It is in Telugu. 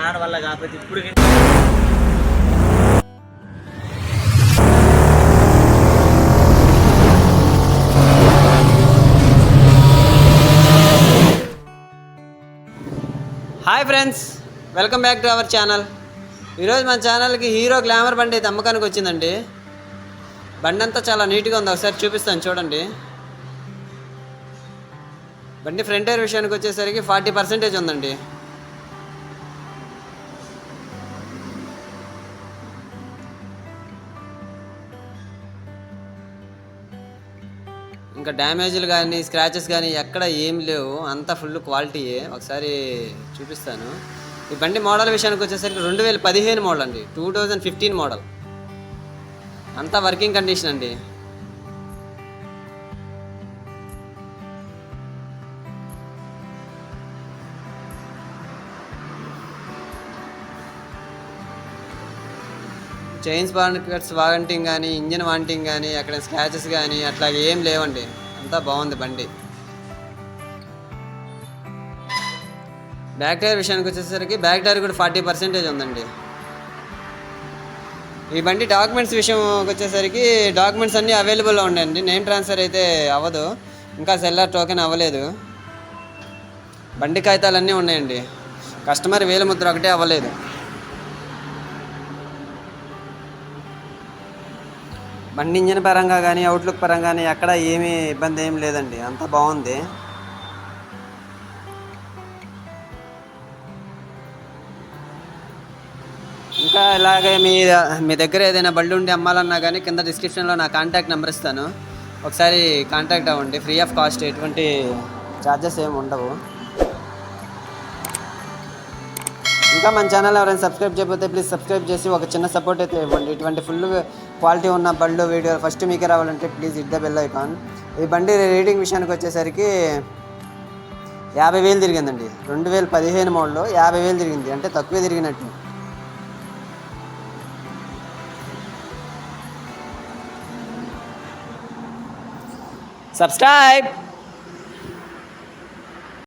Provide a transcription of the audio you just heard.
నాన్న వల్ల కాకపోతే ఇప్పుడు hi friends welcome back to our channel. ఈరోజు మన ఛానల్కి హీరో గ్లామర్ బండి అయితే అమ్మకానికి వచ్చిందండి. బండి అంతా చాలా నీట్గా ఉంది. ఒకసారి చూపిస్తాను చూడండి. బండి ఫ్రంట్ ఎయిర్ విషయానికి వచ్చేసరికి ఫార్టీ పర్సెంటేజ్ ఉందండి. ఇంకా డ్యామేజ్లు కానీ స్క్రాచెస్ కానీ ఎక్కడ ఏం లేవు. అంతా ఫుల్ క్వాలిటీయే ఒకసారి చూపిస్తాను. ఈ బండి మోడల్ విషయానికి వచ్చేసరికి రెండు వేల పదిహేను మోడల్ అండి. టూ థౌజండ్ ఫిఫ్టీన్ మోడల్ అంతా వర్కింగ్ కండిషన్ అండి. చైన్స్ బాండ్కట్స్ వారంటింగ్ కానీ ఇంజిన్ వాంటింగ్ కానీ అక్కడ స్క్రాచెస్ కానీ అట్లా ఏం లేవండి. అంతా బాగుంది బండి. బ్యాక్ టైర్ విషయానికి వచ్చేసరికి బ్యాక్ టైర్ కూడా ఫార్టీ పర్సెంటేజ్ ఉందండి. ఈ బండి డాక్యుమెంట్స్ విషయం వచ్చేసరికి డాక్యుమెంట్స్ అన్నీ అవైలబుల్లో ఉన్నాయండి. నేమ్ ట్రాన్స్ఫర్ అయితే అవ్వదు. ఇంకా సెల్లార్ టోకెన్ అవ్వలేదు. బండి కాగితాలన్నీ ఉన్నాయండి. కస్టమర్ వేల ముద్ర ఒకటే అవ్వలేదు. బండి ఇంజిన్ పరంగా కానీ అవుట్లుక్ పరంగా కానీ ఎక్కడ ఏమీ ఇబ్బంది ఏం లేదండి. అంతా బాగుంది. ఇంకా ఇలాగే మీ మీ దగ్గర ఏదైనా బళ్ళు ఉండి అమ్మాలన్నా కానీ కింద డిస్క్రిప్షన్లో నా కాంటాక్ట్ నెంబర్ ఇస్తాను. ఒకసారి కాంటాక్ట్ అవ్వండి. ఫ్రీ ఆఫ్ కాస్ట్ ఎటువంటి ఛార్జెస్ ఏమి ఉండవు. ఇంకా మన ఛానల్ ఎవరైనా సబ్స్క్రైబ్ చేయకపోతే ప్లీజ్ సబ్స్క్రైబ్ చేసి ఒక చిన్న సపోర్ట్ అయితే ఇవ్వండి. ఇటువంటి ఫుల్ క్వాలిటీ ఉన్న బళ్ళు వీడియో ఫస్ట్ మీకే రావాలంటే please hit the bell icon ఈ బండి రేటింగ్ విషయానికి వచ్చేసరికి యాభై వేలు తిరిగిందండి. రెండు వేల పదిహేను మోడల్లో యాభై వేలు తిరిగింది. అంటే తక్కువే తిరిగినట్టు. సబ్స్క్రైబ్